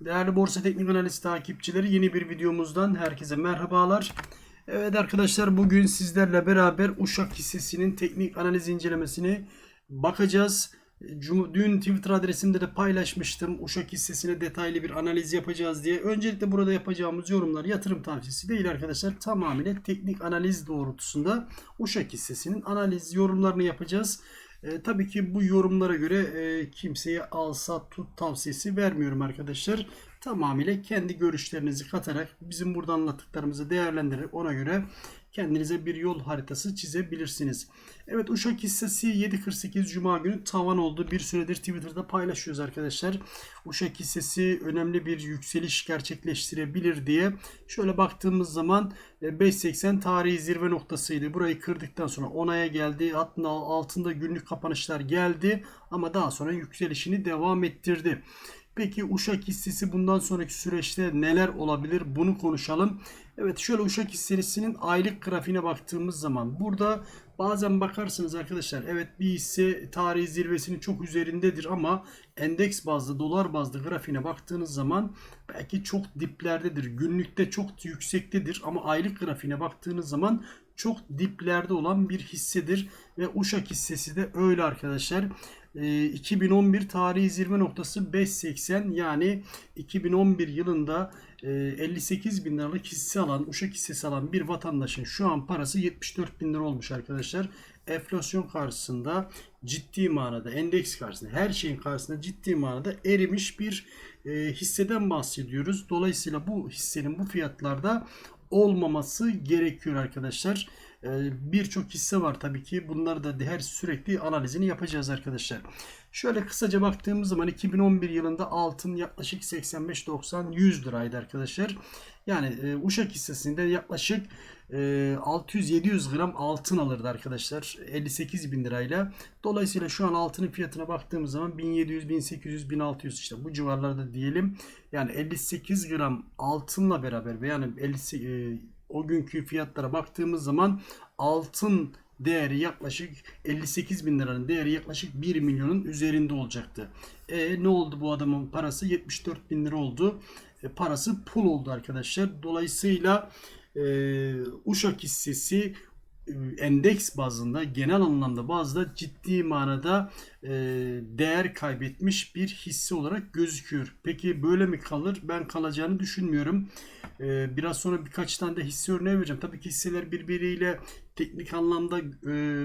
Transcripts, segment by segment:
Değerli Borsa Teknik Analiz takipçileri yeni bir videomuzdan herkese merhabalar. Evet arkadaşlar bugün sizlerle beraber Uşak hissesinin teknik analiz incelemesini bakacağız. Dün Twitter adresimde de paylaşmıştım. Uşak hissesine detaylı bir analiz yapacağız diye. Öncelikle burada yapacağımız yorumlar yatırım tavsiyesi değil arkadaşlar. Tamamıyla teknik analiz doğrultusunda Uşak hissesinin analiz yorumlarını yapacağız. E, tabii ki bu yorumlara göre e, kimseye al tut tavsiyesi vermiyorum arkadaşlar. Tamamıyla kendi görüşlerinizi katarak bizim burada anlattıklarımızı değerlendirerek ona göre kendinize bir yol haritası çizebilirsiniz. Evet Uşak hissesi 7.48 Cuma günü tavan oldu. Bir süredir Twitter'da paylaşıyoruz arkadaşlar. Uşak hissesi önemli bir yükseliş gerçekleştirebilir diye. Şöyle baktığımız zaman e, 5.80 tarihi zirve noktasıydı. Burayı kırdıktan sonra onaya geldi. Hatta altında günlük kapanışlar geldi. Ama daha sonra yükselişini devam ettirdi. Peki Uşak hissesi bundan sonraki süreçte neler olabilir? Bunu konuşalım. Evet şöyle Uşak hissesinin aylık grafiğine baktığımız zaman burada bazen bakarsınız arkadaşlar evet bir hisse tarihi zirvesinin çok üzerindedir ama endeks bazlı dolar bazlı grafiğine baktığınız zaman belki çok diplerdedir. Günlükte çok yüksektedir ama aylık grafiğine baktığınız zaman çok diplerde olan bir hissedir ve Uşak hissesi de öyle arkadaşlar. Ee, 2011 tarihi zirve noktası 5.80 yani 2011 yılında 58 bin liralık hisse alan, Uşak hissesi alan bir vatandaşın şu an parası 74 bin lira olmuş arkadaşlar. Enflasyon karşısında ciddi manada, endeks karşısında, her şeyin karşısında ciddi manada erimiş bir e, hisseden bahsediyoruz. Dolayısıyla bu hissenin bu fiyatlarda olmaması gerekiyor arkadaşlar. Ee, Birçok hisse var tabii ki. Bunları da her sürekli analizini yapacağız arkadaşlar. Şöyle kısaca baktığımız zaman 2011 yılında altın yaklaşık 85-90-100 liraydı arkadaşlar. Yani e, Uşak hissesinde yaklaşık e, 600-700 gram altın alırdı arkadaşlar 58 bin lirayla. Dolayısıyla şu an altının fiyatına baktığımız zaman 1700, 1800, 1600 işte bu civarlarda diyelim. Yani 58 gram altınla beraber yani 50, e, o günkü fiyatlara baktığımız zaman altın değeri yaklaşık 58 bin liranın değeri yaklaşık 1 milyonun üzerinde olacaktı. E ne oldu bu adamın parası 74 bin lira oldu. E, parası pul oldu arkadaşlar. Dolayısıyla e, Uşak hissesi endeks bazında genel anlamda bazda ciddi manada e, değer kaybetmiş bir hisse olarak gözüküyor. Peki böyle mi kalır? Ben kalacağını düşünmüyorum. E, biraz sonra birkaç tane de hisse örneği vereceğim. Tabii ki hisseler birbiriyle teknik anlamda e,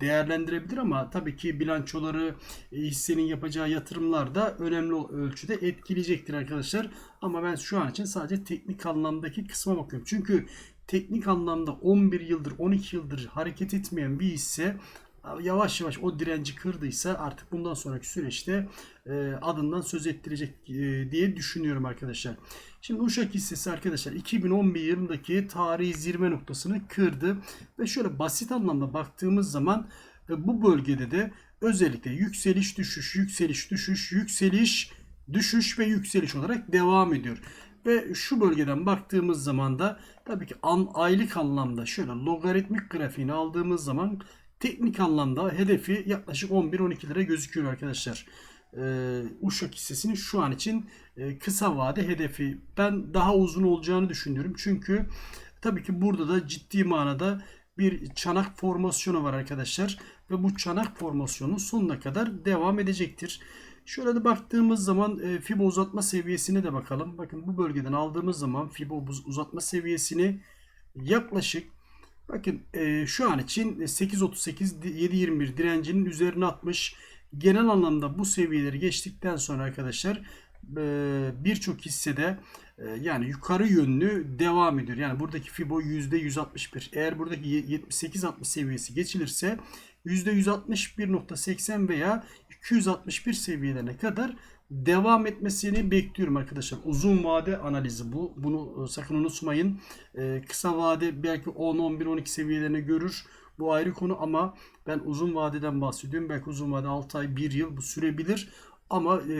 değerlendirebilir ama tabii ki bilançoları e, hissenin yapacağı yatırımlar da önemli ölçüde etkileyecektir arkadaşlar. Ama ben şu an için sadece teknik anlamdaki kısma bakıyorum. Çünkü teknik anlamda 11 yıldır 12 yıldır hareket etmeyen bir hisse yavaş yavaş o direnci kırdıysa artık bundan sonraki süreçte e, adından söz ettirecek e, diye düşünüyorum arkadaşlar. Şimdi Uşak hissesi arkadaşlar 2011 yılındaki tarihi zirve noktasını kırdı ve şöyle basit anlamda baktığımız zaman e, bu bölgede de özellikle yükseliş düşüş yükseliş düşüş yükseliş düşüş ve yükseliş olarak devam ediyor. Ve şu bölgeden baktığımız zaman da tabii ki an, aylık anlamda şöyle logaritmik grafiğini aldığımız zaman teknik anlamda hedefi yaklaşık 11-12 lira gözüküyor arkadaşlar. Ee, Uşak hissesinin şu an için e, kısa vade hedefi. Ben daha uzun olacağını düşünüyorum. Çünkü tabii ki burada da ciddi manada bir çanak formasyonu var arkadaşlar. Ve bu çanak formasyonu sonuna kadar devam edecektir. Şöyle de baktığımız zaman e, fibo uzatma seviyesine de bakalım. Bakın bu bölgeden aldığımız zaman fibo uzatma seviyesini yaklaşık bakın e, şu an için 8.38 7.21 direncinin üzerine atmış. Genel anlamda bu seviyeleri geçtikten sonra arkadaşlar e, birçok hissede e, yani yukarı yönlü devam ediyor. Yani buradaki fibo %161. Eğer buradaki 78-60 seviyesi geçilirse %161.80 veya 261 seviyelerine kadar devam etmesini bekliyorum arkadaşlar. Uzun vade analizi bu. Bunu e, sakın unutmayın. Ee, kısa vade belki 10, 11, 12 seviyelerine görür. Bu ayrı konu ama ben uzun vadeden bahsediyorum. Belki uzun vade 6 ay, 1 yıl bu sürebilir. Ama e,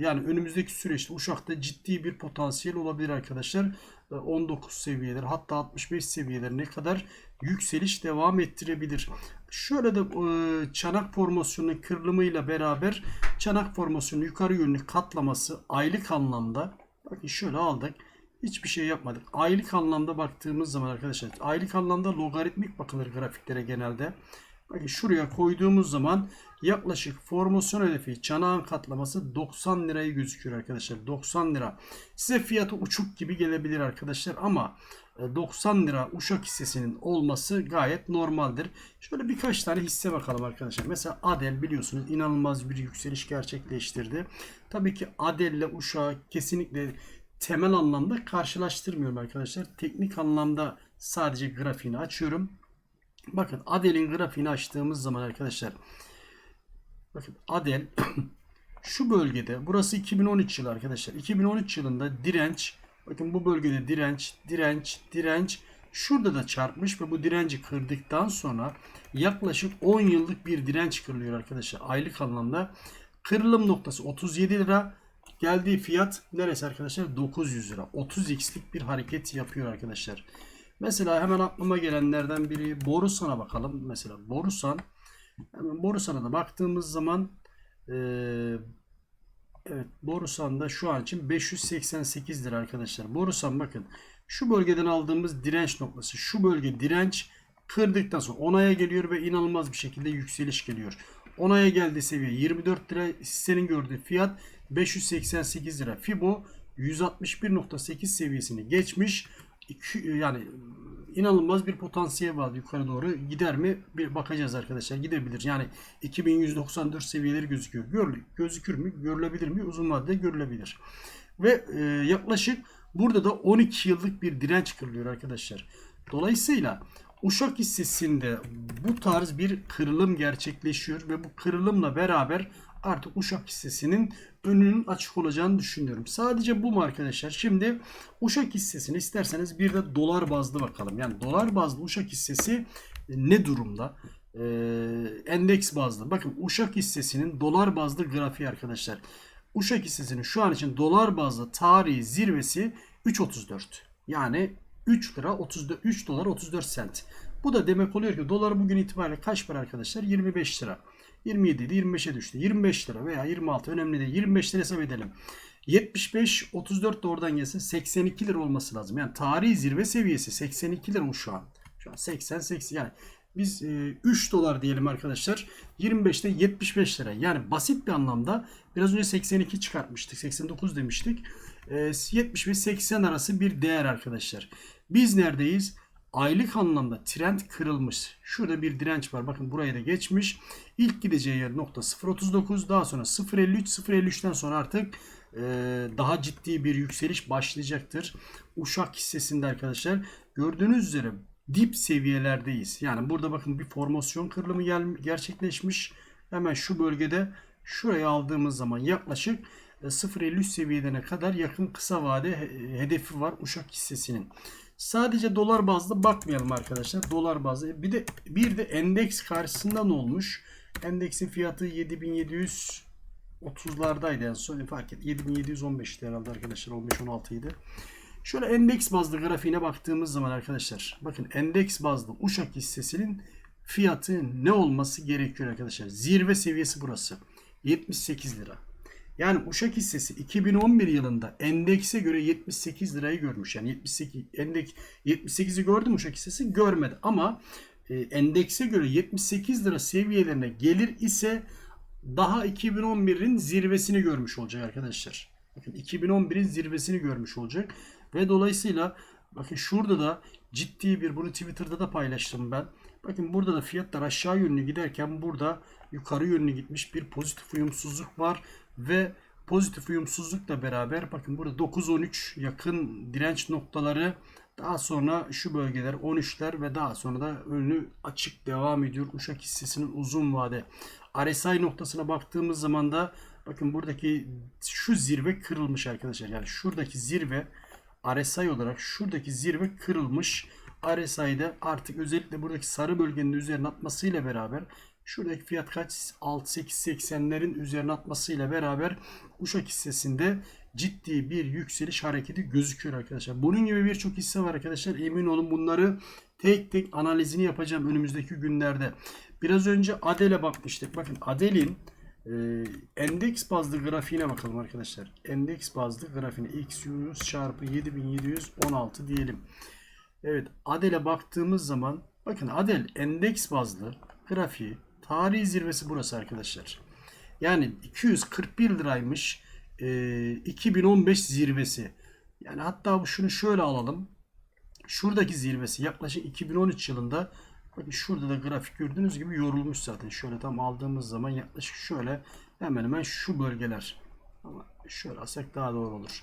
yani önümüzdeki süreçte Uşak'ta ciddi bir potansiyel olabilir arkadaşlar. E, 19 seviyeler hatta 65 seviyelerine kadar yükseliş devam ettirebilir. Şöyle de e, çanak formasyonunun kırılımıyla beraber çanak formasyonu yukarı yönlü katlaması aylık anlamda bakın şöyle aldık. Hiçbir şey yapmadık. Aylık anlamda baktığımız zaman arkadaşlar aylık anlamda logaritmik bakılır grafiklere genelde. Şuraya koyduğumuz zaman yaklaşık formasyon hedefi çanağın katlaması 90 lirayı gözüküyor arkadaşlar. 90 lira. Size fiyatı uçuk gibi gelebilir arkadaşlar ama e, 90 lira Uşak hissesinin olması gayet normaldir. Şöyle birkaç tane hisse bakalım arkadaşlar. Mesela Adel biliyorsunuz inanılmaz bir yükseliş gerçekleştirdi. Tabii ki Adel ile Uşak kesinlikle temel anlamda karşılaştırmıyorum arkadaşlar. Teknik anlamda sadece grafiğini açıyorum. Bakın Adel'in grafiğini açtığımız zaman arkadaşlar bakın Adel şu bölgede burası 2013 yılı arkadaşlar. 2013 yılında direnç bakın bu bölgede direnç, direnç, direnç şurada da çarpmış ve bu direnci kırdıktan sonra yaklaşık 10 yıllık bir direnç kırılıyor arkadaşlar. Aylık anlamda kırılım noktası 37 lira geldiği fiyat neresi arkadaşlar? 900 lira. 30x'lik bir hareket yapıyor arkadaşlar. Mesela hemen aklıma gelenlerden biri Borusan'a bakalım. Mesela Borusan hemen Borusan'a da baktığımız zaman e, evet Borusan'da şu an için 588 lira arkadaşlar. Borusan bakın şu bölgeden aldığımız direnç noktası. Şu bölge direnç kırdıktan sonra onaya geliyor ve inanılmaz bir şekilde yükseliş geliyor. Onaya geldiği seviye 24 lira hissenin gördüğü fiyat 588 lira. Fibo 161.8 seviyesini geçmiş. Yani inanılmaz bir potansiyel var yukarı doğru. Gider mi? Bir bakacağız arkadaşlar. Gidebilir. Yani 2194 seviyeleri gözüküyor. Gör, gözükür mü? Görülebilir mi? Uzun vadede görülebilir. Ve e, yaklaşık burada da 12 yıllık bir direnç kırılıyor arkadaşlar. Dolayısıyla Uşak hissesinde bu tarz bir kırılım gerçekleşiyor ve bu kırılımla beraber artık Uşak hissesinin önünün açık olacağını düşünüyorum. Sadece bu mu arkadaşlar? Şimdi Uşak hissesini isterseniz bir de dolar bazlı bakalım. Yani dolar bazlı Uşak hissesi ne durumda? Ee, endeks bazlı. Bakın Uşak hissesinin dolar bazlı grafiği arkadaşlar. Uşak hissesinin şu an için dolar bazlı tarihi zirvesi 3.34. Yani 3 lira 34 3 dolar 34 sent. Bu da demek oluyor ki dolar bugün itibariyle kaç para arkadaşlar? 25 lira. 27 idi 25'e düştü. 25 lira veya 26 önemli değil. 25 lira hesap edelim. 75 34 de oradan gelse 82 lira olması lazım. Yani tarihi zirve seviyesi 82 lira şu an. Şu an 80 80 yani biz e, 3 dolar diyelim arkadaşlar. 25'te 75 lira. Yani basit bir anlamda biraz önce 82 çıkartmıştık. 89 demiştik. E, 75 80 arası bir değer arkadaşlar. Biz neredeyiz? Aylık anlamda trend kırılmış. Şurada bir direnç var. Bakın burayı da geçmiş. İlk gideceği yer nokta 0.39. Daha sonra 0.53. 0.53'ten sonra artık e, daha ciddi bir yükseliş başlayacaktır. Uşak hissesinde arkadaşlar gördüğünüz üzere dip seviyelerdeyiz. Yani burada bakın bir formasyon kırılımı gel gerçekleşmiş. Hemen şu bölgede şurayı aldığımız zaman yaklaşık e, 0.53 seviyelerine kadar yakın kısa vade he- hedefi var Uşak hissesinin. Sadece dolar bazlı bakmayalım arkadaşlar. Dolar bazlı. Bir de bir de endeks karşısında ne olmuş? Endeksin fiyatı 7730'lardaydı en son fark et. 7715'ti herhalde arkadaşlar. 15-16 idi. Şöyle endeks bazlı grafiğine baktığımız zaman arkadaşlar bakın endeks bazlı Uşak hissesinin fiyatı ne olması gerekiyor arkadaşlar? Zirve seviyesi burası. 78 lira. Yani Uşak hissesi 2011 yılında endekse göre 78 lirayı görmüş. Yani 78 endeks 78'i gördü mü Uşak hissesi? Görmedi. Ama e, endekse göre 78 lira seviyelerine gelir ise daha 2011'in zirvesini görmüş olacak arkadaşlar. Bakın 2011'in zirvesini görmüş olacak. Ve dolayısıyla bakın şurada da ciddi bir bunu Twitter'da da paylaştım ben. Bakın burada da fiyatlar aşağı yönlü giderken burada yukarı yönlü gitmiş bir pozitif uyumsuzluk var ve pozitif uyumsuzlukla beraber bakın burada 9-13 yakın direnç noktaları daha sonra şu bölgeler 13'ler ve daha sonra da önü açık devam ediyor Uşak hissesinin uzun vade. RSI noktasına baktığımız zaman da bakın buradaki şu zirve kırılmış arkadaşlar. Yani şuradaki zirve RSI olarak şuradaki zirve kırılmış. RSI'de artık özellikle buradaki sarı bölgenin üzerine atmasıyla beraber Şuradaki fiyat kaç? 6-8-80'lerin üzerine atmasıyla beraber Uşak hissesinde ciddi bir yükseliş hareketi gözüküyor arkadaşlar. Bunun gibi birçok hisse var arkadaşlar. Emin olun bunları tek tek analizini yapacağım önümüzdeki günlerde. Biraz önce Adel'e bakmıştık. Bakın Adel'in e, endeks bazlı grafiğine bakalım arkadaşlar. Endeks bazlı grafiğine x100 çarpı 7716 diyelim. Evet Adel'e baktığımız zaman bakın Adel endeks bazlı grafiği tarihi zirvesi burası arkadaşlar. Yani 241 liraymış e, 2015 zirvesi. Yani hatta şunu şöyle alalım. Şuradaki zirvesi yaklaşık 2013 yılında bakın şurada da grafik gördüğünüz gibi yorulmuş zaten. Şöyle tam aldığımız zaman yaklaşık şöyle hemen hemen şu bölgeler. Ama şöyle alsak daha doğru olur.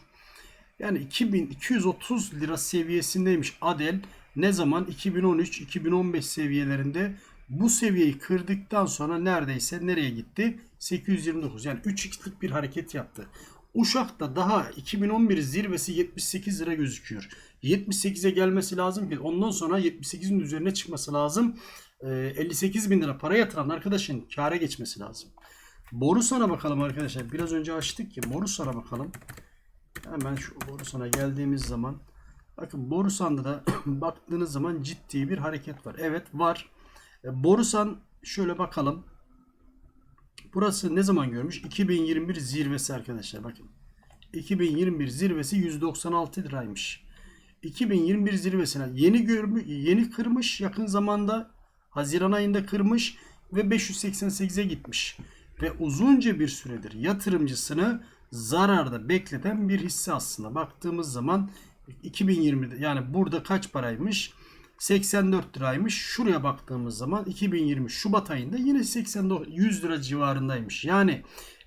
Yani 2230 lira seviyesindeymiş Adel. Ne zaman? 2013-2015 seviyelerinde bu seviyeyi kırdıktan sonra neredeyse nereye gitti? 829. Yani 3x'lik bir hareket yaptı. Uşak'ta daha 2011 zirvesi 78 lira gözüküyor. 78'e gelmesi lazım ki ondan sonra 78'in üzerine çıkması lazım. Ee, 58 bin lira para yatıran arkadaşın kâra geçmesi lazım. Borusan'a bakalım arkadaşlar. Biraz önce açtık ki Borusan'a bakalım. Hemen şu Borusan'a geldiğimiz zaman bakın Borusan'da da baktığınız zaman ciddi bir hareket var. Evet var. E, Borusan şöyle bakalım. Burası ne zaman görmüş? 2021 zirvesi arkadaşlar bakın. 2021 zirvesi 196 liraymış. 2021 zirvesine yeni görmüş, yeni kırmış yakın zamanda Haziran ayında kırmış ve 588'e gitmiş. Ve uzunca bir süredir yatırımcısını zararda bekleten bir hisse aslında. Baktığımız zaman 2020'de yani burada kaç paraymış? 84 liraymış. Şuraya baktığımız zaman 2020 Şubat ayında yine 89 100 lira civarındaymış. Yani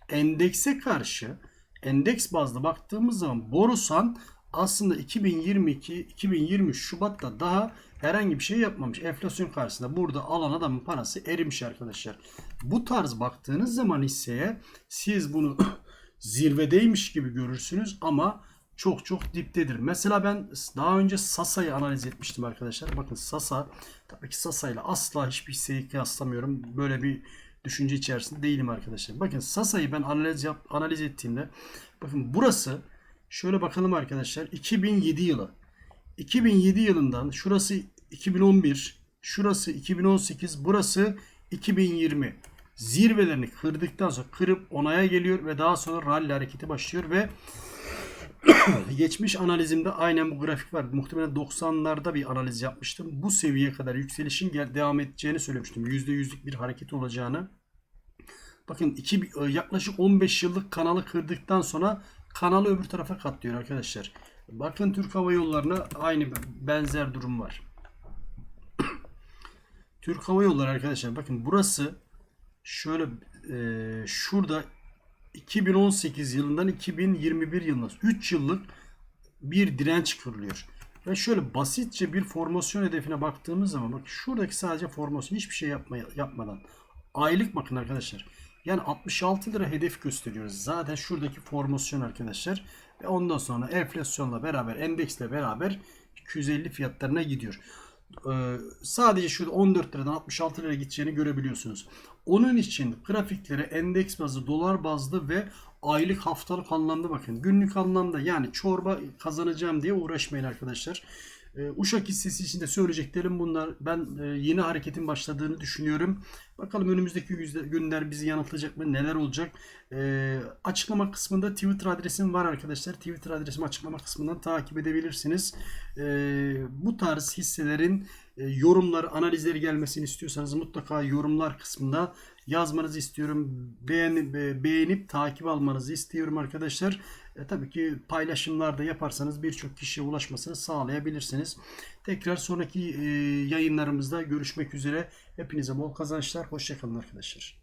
endekse karşı endeks bazlı baktığımız zaman Borusan aslında 2022 2020 Şubat'ta daha herhangi bir şey yapmamış. Enflasyon karşısında burada alan adamın parası erimiş arkadaşlar. Bu tarz baktığınız zaman hisseye siz bunu zirvedeymiş gibi görürsünüz ama çok çok diptedir. Mesela ben daha önce Sasa'yı analiz etmiştim arkadaşlar. Bakın Sasa tabii ki Sasa ile asla hiçbir hisseyi kıyaslamıyorum. Böyle bir düşünce içerisinde değilim arkadaşlar. Bakın Sasa'yı ben analiz yap, analiz ettiğimde bakın burası şöyle bakalım arkadaşlar 2007 yılı. 2007 yılından şurası 2011, şurası 2018, burası 2020 zirvelerini kırdıktan sonra kırıp onaya geliyor ve daha sonra rally hareketi başlıyor ve geçmiş analizimde aynen bu grafik var. Muhtemelen 90'larda bir analiz yapmıştım. Bu seviyeye kadar yükselişin devam edeceğini söylemiştim. %100'lük bir hareket olacağını. Bakın iki, yaklaşık 15 yıllık kanalı kırdıktan sonra kanalı öbür tarafa katlıyor arkadaşlar. Bakın Türk Hava Yolları'na aynı benzer durum var. Türk Hava Yolları arkadaşlar bakın burası şöyle e, şurada 2018 yılından 2021 yılına 3 yıllık bir direnç kırılıyor. Ve şöyle basitçe bir formasyon hedefine baktığımız zaman bak şuradaki sadece formasyon hiçbir şey yapma, yapmadan aylık bakın arkadaşlar. Yani 66 lira hedef gösteriyoruz. Zaten şuradaki formasyon arkadaşlar. Ve ondan sonra enflasyonla beraber endeksle beraber 250 fiyatlarına gidiyor. Ee, sadece şurada 14 liradan 66 liraya gideceğini görebiliyorsunuz. Onun için grafiklere endeks bazlı, dolar bazlı ve aylık haftalık anlamda bakın. Günlük anlamda yani çorba kazanacağım diye uğraşmayın arkadaşlar. Ee, Uşak hissesi için de söyleyeceklerim bunlar. Ben e, yeni hareketin başladığını düşünüyorum. Bakalım önümüzdeki günler bizi yanıltacak mı? Neler olacak? Ee, açıklama kısmında Twitter adresim var arkadaşlar. Twitter adresimi açıklama kısmından takip edebilirsiniz. Ee, bu tarz hisselerin e, yorumları, analizleri gelmesini istiyorsanız mutlaka yorumlar kısmında yazmanızı istiyorum. Beğen, be- beğenip takip almanızı istiyorum arkadaşlar. E, tabii ki paylaşımlar da yaparsanız birçok kişiye ulaşmasını sağlayabilirsiniz. Tekrar sonraki e, yayınlarımızda görüşmek üzere. Hepinize bol kazançlar. Hoşçakalın arkadaşlar.